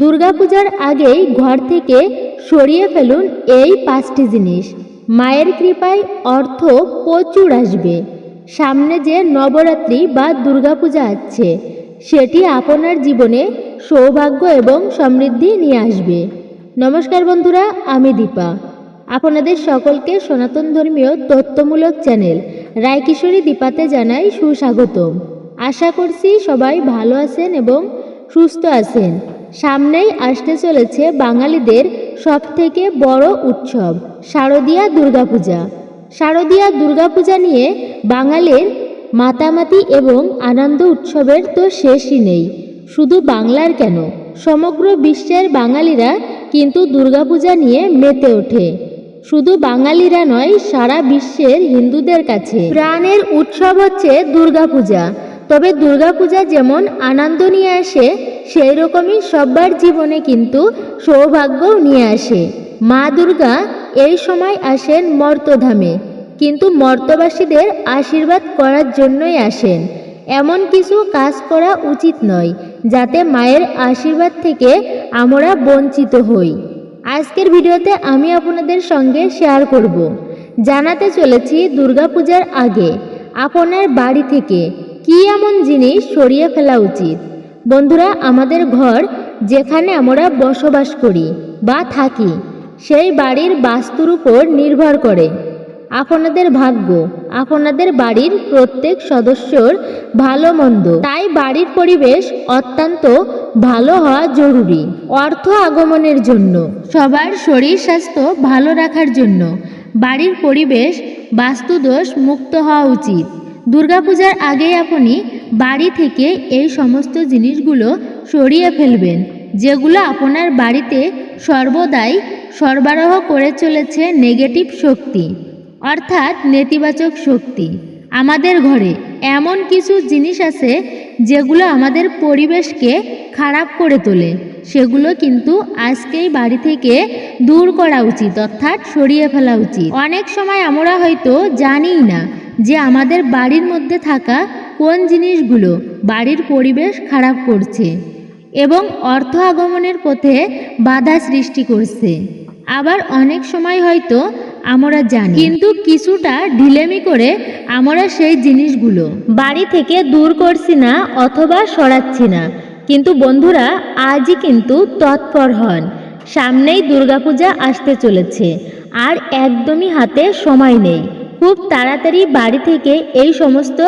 দুর্গাপূজার আগেই ঘর থেকে সরিয়ে ফেলুন এই পাঁচটি জিনিস। মায়ের কৃপায় অর্থ প্রচুর আসবে। সামনে যে নবরাত্রি বা দুর্গাপূজা আছে, সেটি আপনার জীবনে সৌভাগ্য এবং সমৃদ্ধি নিয়ে আসবে। নমস্কার বন্ধুরা, আমি দীপা। আপনাদের সকলকে সনাতন ধর্মীয় তথ্যমূলক চ্যানেল রায়কিশোরী দীপাতে জানাই সুস্বাগতম। আশা করছি সবাই ভালো আছেন এবং সুস্থ আছেন। সামনেই আসতে চলেছে বাঙালিদের সবথেকে বড় উৎসব, শারদীয়া দুর্গাপূজা। শারদীয়া দুর্গাপূজা নিয়ে বাঙালির মাতামাতি এবং আনন্দ উৎসবের তো শেষই নেই। শুধু বাংলার কেন? সমগ্র বিশ্বের বাঙালিরা কিন্তু দুর্গাপূজা নিয়ে মেতে ওঠে। শুধু বাঙালিরা নয়, সারা বিশ্বের হিন্দুদের কাছে। প্রাণের উৎসব হচ্ছে দুর্গাপূজা। তবে দুর্গাপূজা যেমন আনন্দ নিয়ে আসে সেই রকমই সবার জীবনে কিন্তু সৌভাগ্যও নিয়ে আসে। মা দুর্গা এই সময় আসেন মর্তধামে, কিন্তু মর্তবাসীদের আশীর্বাদ করার জন্যই আসেন। এমন কিছু কাজ করা উচিত নয়, যাতে মায়ের আশীর্বাদ থেকে আমরা বঞ্চিত হই। আজকের ভিডিওতে আমি আপনাদের সঙ্গে শেয়ার করব। জানাতে চলেছি দুর্গাপূজার আগে, আপনার বাড়ি থেকে কি এমন জিনিস সরিয়ে ফেলা উচিত? বন্ধুরা, আমাদের ঘর যেখানে আমরা বসবাস করি বা থাকি, সেই বাড়ির বাস্তুর উপর নির্ভর করে। আপনাদের ভাগ্য, আপনাদের বাড়ির প্রত্যেক সদস্যর ভালো মন্দ। তাই বাড়ির পরিবেশ অত্যন্ত ভালো হওয়া জরুরি। অর্থ আগমনের জন্য, সবার শরীর স্বাস্থ্য ভালো রাখার জন্য বাড়ির পরিবেশ বাস্তুদোষ মুক্ত হওয়া উচিত। দুর্গাপূজার আগে আপনি বাড়ি থেকে এই সমস্ত জিনিসগুলো সরিয়ে ফেলবেন, যেগুলো আপনার বাড়িতে সর্বদাই সরবরাহ করে চলেছে নেগেটিভ শক্তি, অর্থাৎ নেতিবাচক শক্তি। আমাদের ঘরে এমন কিছু জিনিস আছে যেগুলো আমাদের পরিবেশকে খারাপ করে তোলে, সেগুলো কিন্তু আজকেই বাড়ি থেকে দূর করা উচিত, অর্থাৎ সরিয়ে ফেলা উচিত। অনেক সময় আমরা হয়তো জানিই না যে আমাদের বাড়ির মধ্যে থাকা কোন জিনিসগুলো বাড়ির পরিবেশ খারাপ করছে এবং অর্থ আগমনের পথে বাধা সৃষ্টি করছে। আবার অনেক সময় হয়তো আমরা জানি। কিন্তু কিছুটা ঢিলেমি করে আমরা সেই জিনিসগুলো বাড়ি থেকে দূর করছি না অথবা সরাচ্ছি না। কিন্তু বন্ধুরা, আজই কিন্তু তৎপর হন। সামনেই দুর্গাপূজা আসতে চলেছে। আর একদমই হাতে সময় নেই। খুব তাড়াতাড়ি বাড়ি থেকে এই সমস্ত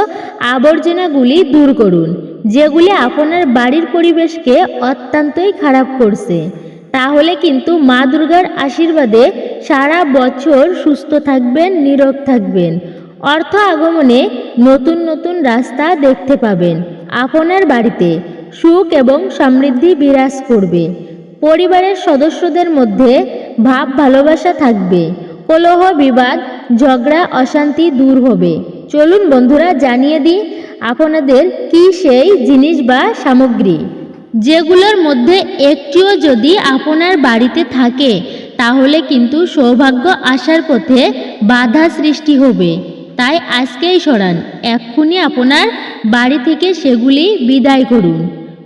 আবর্জনাগুলি দূর করুন, যেগুলি আপনার বাড়ির পরিবেশকে অত্যন্তই খারাপ করছে। তাহলে কিন্তু মা দুর্গার আশীর্বাদে সারা বছর সুস্থ থাকবেন, নীরব থাকবেন। অর্থ আগমনে নতুন নতুন রাস্তা দেখতে পাবেন আপনার বাড়িতে। সুখ এবং সমৃদ্ধি বিরাজ করবে। পরিবারের সদস্যদের মধ্যে ভাব ভালোবাসা থাকবে। কলহ বিবাদ, ঝগড়া, অশান্তি দূর হবে। চলুন বন্ধুরা জানিয়ে দিই আপনাদের কি সেই জিনিস বা সামগ্রী। যেগুলোর মধ্যে একটিও যদি আপনার বাড়িতে থাকে, তাহলে কিন্তু সৌভাগ্য আসার পথে বাধা সৃষ্টি হবে। তাই আজকেই সরান, এক্ষুনি আপনার বাড়ি থেকে সেগুলি বিদায় করুন।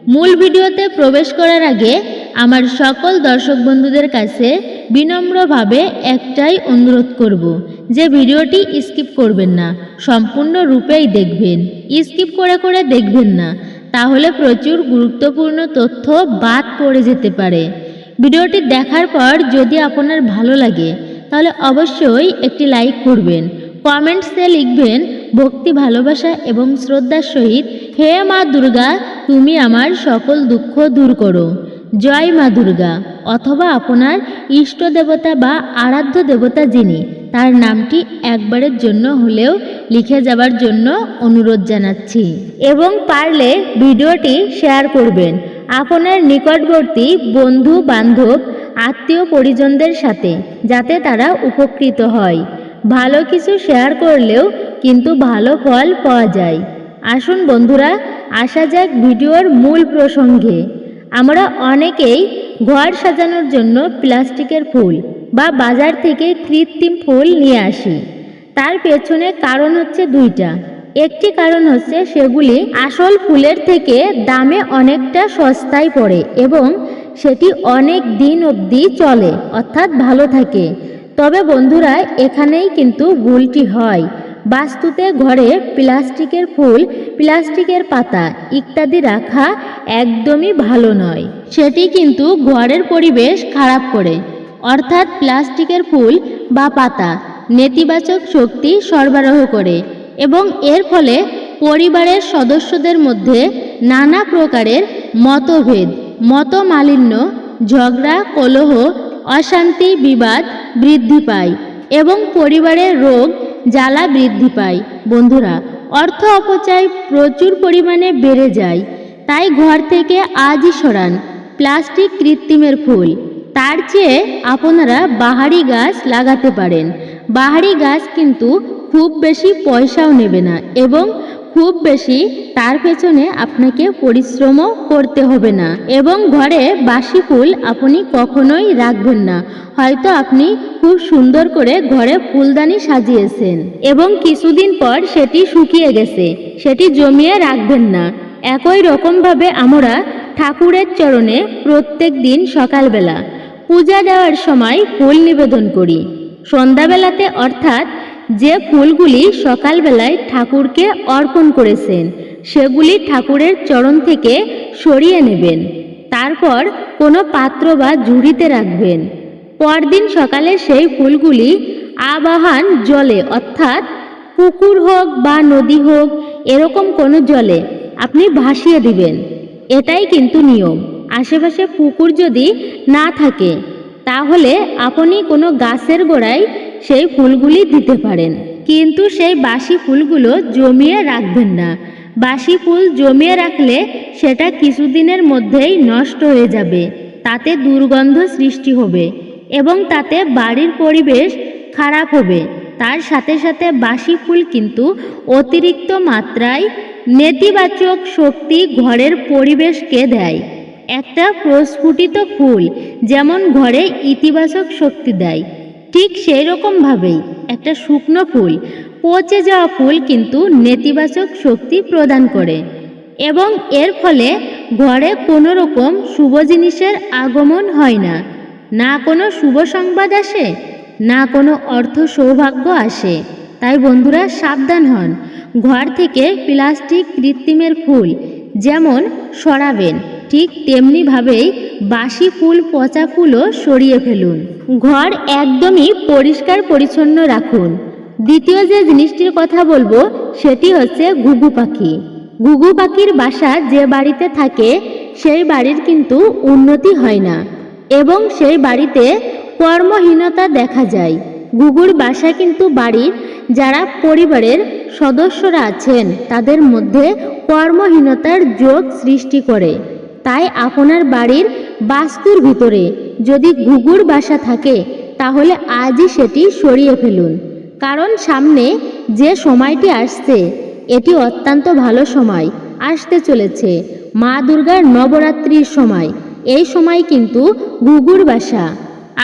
মূল ভিডিওতে প্রবেশ করার আগে আমার সকল দর্শক বন্ধুদের কাছে বিনম্রভাবে একটাই অনুরোধ করব যে ভিডিওটি স্কিপ করবেন না, সম্পূর্ণ রূপেই দেখবেন। স্কিপ করে করে দেখবেন না, তাহলে প্রচুর গুরুত্বপূর্ণ তথ্য বাদ পড়ে যেতে পারে। ভিডিওটি দেখার পর যদি আপনার ভালো লাগে, তাহলে অবশ্যই একটি লাইক করবেন। কমেন্টসে লিখবেন, ভক্তি, ভালোবাসা এবং শ্রদ্ধার সহিত হে মা দুর্গা, তুমি আমার সকল দুঃখ দূর করো। জয় মা দুর্গা, অথবা আপনার ইষ্ট দেবতা বা আরাধ্য দেবতা যিনি, তার নামটি একবারের জন্য হলেও লিখে যাবার জন্য অনুরোধ জানাচ্ছি। এবং পারলে ভিডিওটি শেয়ার করবেন। আপনার নিকটবর্তী বন্ধু, বান্ধব, আত্মীয় পরিজনদের সাথে, যাতে তারা উপকৃত হয়। ভালো কিছু শেয়ার করলেও কিন্তু ভালো ফল পাওয়া যায়। আসুন বন্ধুরা, আসা যাক ভিডিওর মূল প্রসঙ্গে। আমরা অনেকেই ঘর সাজানোর জন্য প্লাস্টিকের ফুল বা বাজার থেকে কৃত্রিম ফুল নিয়ে আসি। তার পেছনে কারণ হচ্ছে দুইটা। একটি কারণ হচ্ছে সেগুলি আসল ফুলের থেকে দামে অনেকটা সস্তায় পড়ে এবং সেটি অনেক দিন অবধি চলে, অর্থাৎ ভালো থাকে। তবে বন্ধুরা, এখানেই কিন্তু ভুলটি হয়। বাস্তুতে ঘরে প্লাস্টিকের ফুল, প্লাস্টিকের পাতা ইত্যাদি রাখা একদমই ভালো নয়। সেটি কিন্তু ঘরের পরিবেশ খারাপ করে। অর্থাৎ প্লাস্টিকের ফুল বা পাতা নেতিবাচক শক্তি সরবরাহ করে এবং এর ফলে পরিবারের সদস্যদের মধ্যে নানা প্রকারের মতভেদ, মতমালিন্য, ঝগড়া, কলহ, অশান্তি, বিবাদ বৃদ্ধি পায় এবং পরিবারের রোগ জ্বালা বৃদ্ধি পায়। বন্ধুরা, অর্থ অপচয় প্রচুর পরিমাণে বেড়ে যায়। তাই ঘর থেকে আজই সরান। প্লাস্টিক কৃত্রিমের ফুল। তার চেয়ে আপনারা বাহারি গাছ লাগাতে পারেন। বাহারি গাছ কিন্তু খুব বেশি পয়সাও নেবে না এবং খুব বেশি, তার পেছনে আপনাকে পরিশ্রমও করতে হবে না। এবং ঘরে বাসি ফুল আপনি কখনোই রাখবেন না। হয়তো আপনি খুব সুন্দর করে ঘরে ফুলদানি সাজিয়েছেন এবং কিছুদিন পর সেটি শুকিয়ে গেছে, সেটি জমিয়ে রাখবেন না। একই রকমভাবে আমরা ঠাকুরের চরণে প্রত্যেক দিন সকালবেলা পূজা দেওয়ার সময় ফুল নিবেদন করি। সন্ধ্যাবেলাতে অর্থাৎ যে ফুলগুলি সকালবেলায় ঠাকুরকে অর্পণ করেছেন, সেগুলি ঠাকুরের চরণ থেকে সরিয়ে নেবেন। তারপর কোনো পাত্র বা ঝুড়িতে রাখবেন। পরদিন সকালে সেই ফুলগুলি আবাহান জলে, অর্থাৎ পুকুর হোক বা নদী হোক, এরকম কোনো জলে আপনি ভাসিয়ে দিবেন। এটাই কিন্তু নিয়ম। আশেপাশে পুকুর যদি না থাকে, তাহলে আপনি কোনো গাছের গোড়ায় সেই ফুলগুলি দিতে পারেন। কিন্তু সেই বাসি ফুলগুলো জমিয়ে রাখবেন না। বাসি ফুল জমিয়ে রাখলে সেটা কিছুদিনের মধ্যেই নষ্ট হয়ে যাবে। তাতে দুর্গন্ধ সৃষ্টি হবে এবং তাতে বাড়ির পরিবেশ খারাপ হবে। তার সাথে সাথে বাসি ফুল কিন্তু অতিরিক্ত মাত্রায় নেতিবাচক শক্তি ঘরের পরিবেশকে দেয়। একটা প্রস্ফুটিত ফুল যেমন ঘরে ইতিবাচক শক্তি দেয় ঠিক সেই রকমভাবেই একটা শুকনো ফুল, পচে যাওয়া ফুল কিন্তু নেতিবাচক শক্তি প্রদান করে এবং এর ফলে ঘরে কোনো রকম শুভ জিনিসের আগমন হয় না। না কোনো শুভ সংবাদ আসে, না কোনো অর্থ সৌভাগ্য আসে। তাই বন্ধুরা সাবধান হন। ঘর থেকে প্লাস্টিক কৃত্রিমের ফুল, যেমন সরাবেন ঠিক তেমনিভাবেই বাসি ফুল, পচা ফুলও সরিয়ে ফেলুন। ঘর একদমই পরিষ্কার পরিচ্ছন্ন রাখুন। দ্বিতীয় যে জিনিসটির কথা বলব, সেটি হচ্ছে ঘুঘু পাখি। ঘুঘু পাখির বাসা যে বাড়িতে থাকে, সেই বাড়ির কিন্তু উন্নতি হয় না। এবং সেই বাড়িতে কর্মহীনতা দেখা যায়। ঘুঘুর বাসা কিন্তু বাড়ির যারা পরিবারের সদস্যরা আছেন, তাদের মধ্যে কর্মহীনতার যোগ সৃষ্টি করে। তাই আপনার বাড়ির বাস্তুর ভিতরে যদি ঘুঘুর বাসা থাকে, তাহলে আজই সেটি সরিয়ে ফেলুন। কারণ সামনে যে সময়টি আসছে, এটি অত্যন্ত ভালো সময়। আসতে চলেছে মা দুর্গার নবরাত্রির সময়। এই সময় কিন্তু ঘুঘুর বাসা।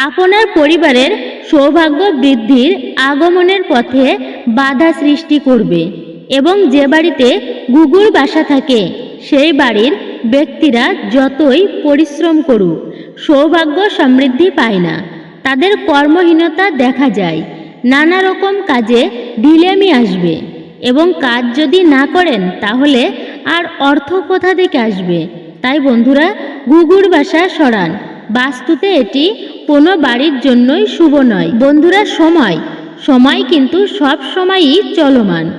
আপনার পরিবারের সৌভাগ্য বৃদ্ধির আগমনের পথে বাধা সৃষ্টি করবে এবং যে বাড়িতে ঘুঘুর বাসা থাকে, সেই বাড়ির ব্যক্তিরা যতই পরিশ্রম করুক, সৌভাগ্য সমৃদ্ধি পায় না। তাদের কর্মহীনতা দেখা যায়। নানা রকম কাজে ঢিলেমি আসবে এবং কাজ যদি না করেন, তাহলে আর অর্থ কোথা থেকে আসবে? তাই বন্ধুরা গুগুর বাসা সরান। বাস্তুতে এটি কোনো বাড়ির জন্যই শুভ নয়। বন্ধুরা, সময়। সময় কিন্তু সব সময়ই চলমান।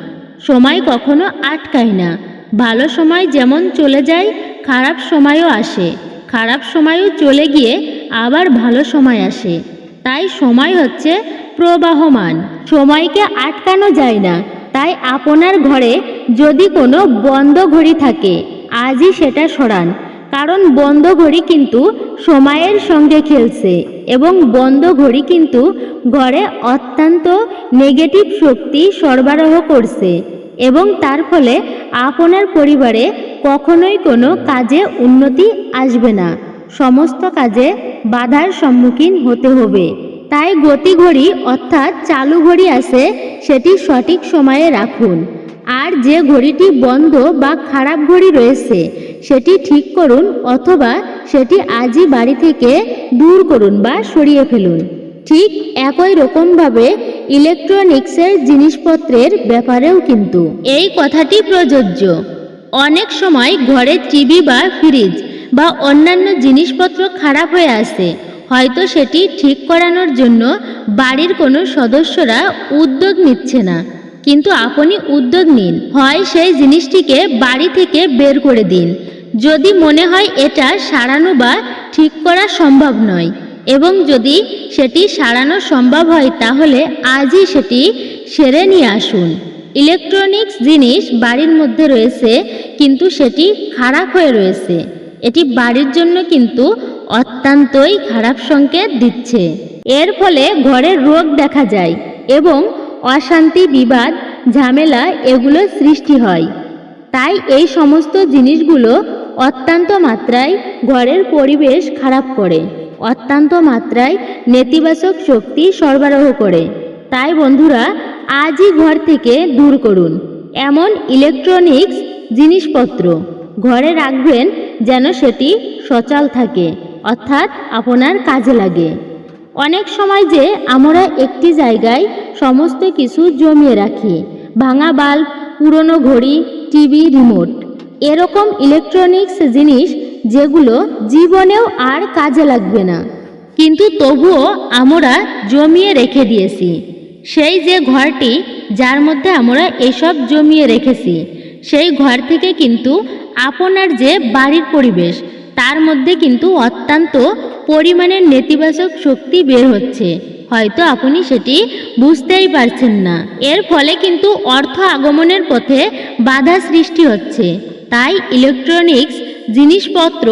সময় কখনো আটকায় না। ভালো সময় যেমন চলে যায় খারাপ সময়ও আসে, খারাপ সময়ও চলে গিয়ে আবার ভালো সময় আসে। তাই সময় হচ্ছে প্রবাহমান। সময়কে আটকানো যায় না। তাই আপনার ঘরে যদি কোনো বন্ধ ঘড়ি থাকে, আজই সেটা সরান। কারণ বন্ধ ঘড়ি কিন্তু সময়ের সঙ্গে খেলছে এবং বন্ধ ঘড়ি কিন্তু ঘরে অত্যন্ত নেগেটিভ শক্তি সরবরাহ করছে এবং তার ফলে আপনার পরিবারে কখনোই কোনো কাজে উন্নতি আসবে না। সমস্ত কাজে বাধার সম্মুখীন হতে হবে। তাই গতি ঘড়ি অর্থাৎ চালু ঘড়ি আছে, সেটি সঠিক সময়ে রাখুন। আর যে ঘড়িটি বন্ধ বা খারাপ ঘড়ি রয়েছে, সেটি ঠিক করুন অথবা সেটি আজই বাড়ি থেকে দূর করুন বা সরিয়ে ফেলুন। ঠিক একই রকমভাবে ইলেকট্রনিক্সের জিনিসপত্রের ব্যাপারেও কিন্তু। এই কথাটি প্রযোজ্য। অনেক সময় ঘরে টিভি বা ফ্রিজ বা অন্যান্য জিনিসপত্র খারাপ হয়ে আসে। হয়তো সেটি ঠিক করানোর জন্য বাড়ির কোনো সদস্যরা উদ্যোগ নিচ্ছে না। কিন্তু আপনি উদ্যোগ নিন। হয় সেই জিনিসটিকে বাড়ি থেকে বের করে দিন। যদি মনে হয় এটা সারানো বা ঠিক করা সম্ভব নয় এবং যদি সেটি সারানো সম্ভব হয় তাহলে আজই সেটি সেরে নিয়ে আসুন। ইলেকট্রনিক্স জিনিস বাড়ির মধ্যে রয়েছে, কিন্তু সেটি খারাপ হয়ে রয়েছে। এটি বাড়ির জন্য কিন্তু অত্যন্তই খারাপ সংকেত দিচ্ছে। এর ফলে ঘরে রোগ দেখা যায় এবং অশান্তি, বিবাদ, ঝামেলা এগুলো সৃষ্টি হয়। তাই এই সমস্ত জিনিসগুলো অত্যন্ত মাত্রায় ঘরের পরিবেশ খারাপ করে, অত্যন্ত মাত্রায় নেতিবাচক শক্তি সরবরাহ করে। তাই বন্ধুরা, আজই ঘর থেকে দূর করুন। এমন ইলেকট্রনিক্স জিনিসপত্র ঘরে রাখবেন যেন সেটি সচল থাকে, অর্থাৎ আপনার কাজে লাগে। অনেক সময় যে আমরা একটি জায়গায় সমস্ত কিছু জমিয়ে রাখি, ভাঙা বাল্ব, পুরনো ঘড়ি, টিভি রিমোট এরকম ইলেকট্রনিক্স জিনিস যেগুলো জীবনেও আর কাজে লাগবে না। কিন্তু তবুও আমরা জমিয়ে রেখে দিয়েছি। সেই যে ঘরটি যার মধ্যে আমরা এসব জমিয়ে রেখেছি, সেই ঘর থেকে কিন্তু আপনার যে বাড়ির পরিবেশ, তার মধ্যে কিন্তু অত্যন্ত পরিমাণের নেতিবাচক শক্তি বের হচ্ছে। হয়তো আপনি সেটি বুঝতেই পারছেন না। এর ফলে কিন্তু অর্থ আগমনের পথে বাধা সৃষ্টি হচ্ছে। তাই ইলেকট্রনিক্স জিনিসপত্র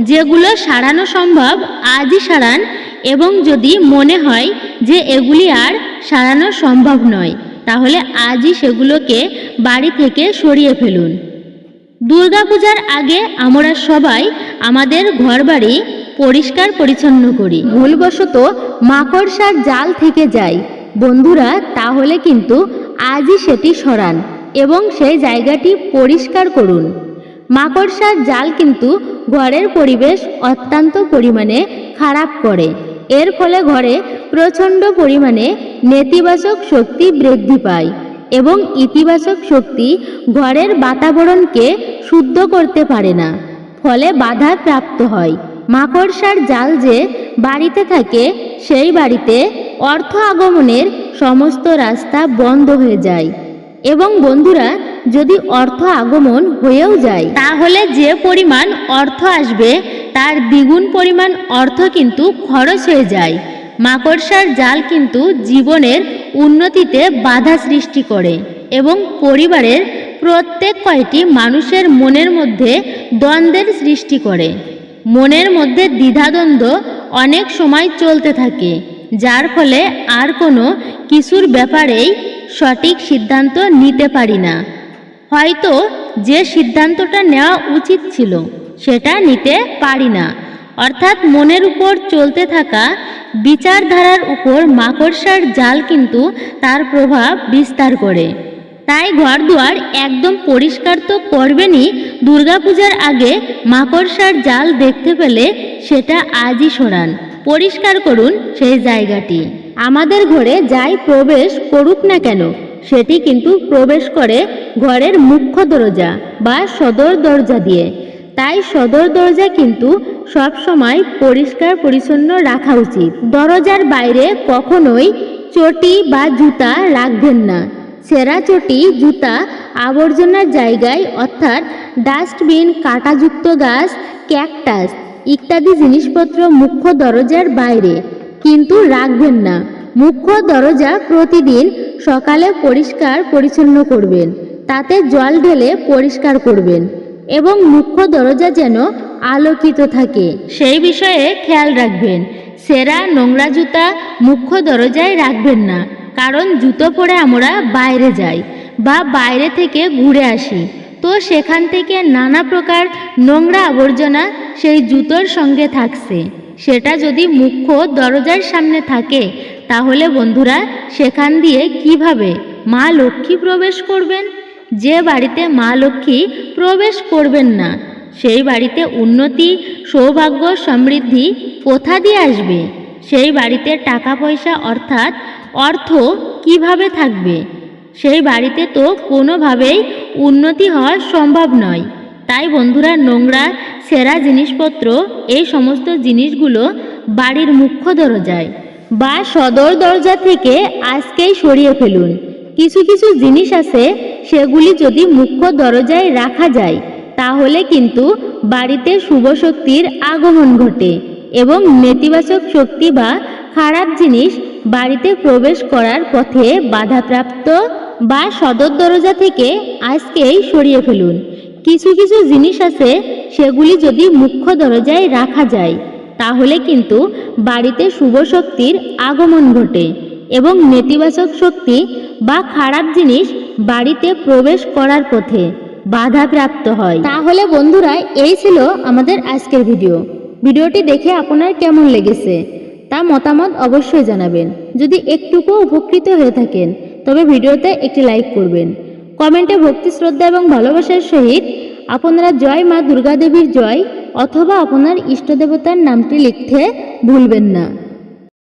যেগুলো সারানো সম্ভব আজই সারান এবং যদি মনে হয় যে এগুলি আর সারানো সম্ভব নয়, তাহলে আজই সেগুলোকে বাড়ি থেকে সরিয়ে ফেলুন। দুর্গাপূজার আগে আমরা সবাই আমাদের ঘরবাড়ি পরিষ্কার পরিচ্ছন্ন করি। ভুলবশত মাকড়সার জাল থেকে যায়। বন্ধুরা, তাহলে কিন্তু আজই সেটি সরান এবং সেই জায়গাটি পরিষ্কার করুন। মাকড়সার জাল কিন্তু ঘরের পরিবেশ অত্যন্ত পরিমাণে খারাপ করে। এর ফলে ঘরে প্রচণ্ড পরিমাণে নেতিবাচক শক্তি বৃদ্ধি পায় এবং ইতিবাচক শক্তি ঘরের বাতাবরণকে শুদ্ধ করতে পারে না, ফলে বাধা প্রাপ্ত হয়। মাকড়সার জাল যে বাড়িতে থাকে, সেই বাড়িতে অর্থ আগমনের সমস্ত রাস্তা বন্ধ হয়ে যায়। এবং বন্ধুরা যদি অর্থ আগমন হয়েও যায়। তাহলে যে পরিমাণ অর্থ আসবে, তার দ্বিগুণ পরিমাণ অর্থ কিন্তু খরচ হয়ে যায়। মাকড়সার জাল কিন্তু জীবনের উন্নতিতে বাধা সৃষ্টি করে এবং পরিবারের প্রত্যেক কয়টি মানুষের মনের মধ্যে দ্বন্দ্বের সৃষ্টি করে। মনের মধ্যে দ্বিধাদ্বন্দ্ব অনেক সময় চলতে থাকে, যার ফলে আর কোনো কিছুর ব্যাপারেই সঠিক সিদ্ধান্ত নিতে পারি না। হয়তো যে সিদ্ধান্তটা নেওয়া উচিত ছিল, সেটা নিতে পারি না। অর্থাৎ মনের উপর চলতে থাকা বিচারধারার উপর মাকড়সার জাল কিন্তু তার প্রভাব বিস্তার করে। তাই ঘরদুয়ার একদম পরিষ্কার তো করবেনই, দুর্গাপূজার আগে মাকড়সার জাল দেখতে পেলে সেটা আজই সরান। পরিষ্কার করুন সেই জায়গাটি। আমাদের ঘরে যাই প্রবেশ করুক না কেন সেটি কিন্তু প্রবেশ করে ঘরের মুখ্য দরজা বা সদর দরজা দিয়ে। তাই সদর দরজা কিন্তু সব সময় পরিষ্কার পরিচ্ছন্ন রাখা উচিত। দরজার বাইরে কখনোই চটি বা জুতা রাখবেন না। সেরা চটি, জুতা, আবর্জনার জায়গায় অর্থাৎ ডাস্টবিন, কাঁটাযুক্ত গাছ, ক্যাকটাস ইত্যাদি জিনিসপত্র মুখ্য দরজার বাইরে। কিন্তু রাখবেন না। মুখ্য দরজা প্রতিদিন সকালে পরিষ্কার পরিচ্ছন্ন করবেন। তাতে জল ঢেলে পরিষ্কার করবেন এবং মুখ্য দরজা যেন আলোকিত থাকে। সেই বিষয়ে খেয়াল রাখবেন। সেরা নোংরা জুতা মুখ্য দরজায় রাখবেন না, কারণ জুতো পরে আমরা বাইরে যাই বা বাইরে থেকে ঘুরে আসি। তো সেখান থেকে নানা প্রকার নোংরা আবর্জনা সেই জুতোর সঙ্গে থাকছে। সেটা যদি মুখ্য দরজার সামনে থাকে তাহলে বন্ধুরা, সেখান দিয়ে কীভাবে মা লক্ষ্মী প্রবেশ করবেন? যে বাড়িতে মা লক্ষ্মী প্রবেশ করবেন না, সেই বাড়িতে উন্নতি, সৌভাগ্য, সমৃদ্ধি কোথা দিয়ে আসবে? সেই বাড়িতে টাকা পয়সা অর্থাৎ অর্থ কীভাবে থাকবে? সেই বাড়িতে তো কোনোভাবেই উন্নতি হওয়া সম্ভব নয়। তাই বন্ধুরা, নোংরা, সেরা জিনিসপত্র, এই সমস্ত জিনিসগুলো বাড়ির মুখ্য দরজায়। বা সদর দরজা থেকে আজকেই সরিয়ে ফেলুন। কিছু কিছু জিনিস আছে, সেগুলি যদি মুখ্য দরজায় রাখা যায়, তাহলে কিন্তু বাড়িতে শুভ শক্তির আগমন ঘটে এবং নেতিবাচক শক্তি বা খারাপ জিনিস বাড়িতে প্রবেশ করার পথে বাধাপ্রাপ্ত বা সদর দরজা থেকে আজকেই সরিয়ে ফেলুন। কিছু কিছু জিনিস আছে, সেগুলি যদি মুখ্য দরজায় রাখা যায় তাহলে কিন্তু বাড়িতে শুভ শক্তির আগমন ঘটে এবং নেতিবাচক শক্তি বা খারাপ জিনিস বাড়িতে প্রবেশ করার পথে বাধাপ্রাপ্ত হয়। তাহলে বন্ধুরা, এই ছিল আমাদের আজকের ভিডিও। ভিডিওটি দেখে আপনার কেমন লেগেছে তা মতামত অবশ্যই জানাবেন। যদি একটুকু উপকৃত হয়ে থাকেন, তবে ভিডিওতে একটি লাইক করবেন। কমেন্টে ভক্তি, শ্রদ্ধা এবং ভালোবাসার সহিত আপনারা জয় মা দুর্গা দেবীর জয় অথবা আপনার ইষ্ট দেবতার নামটি লিখতে ভুলবেন না।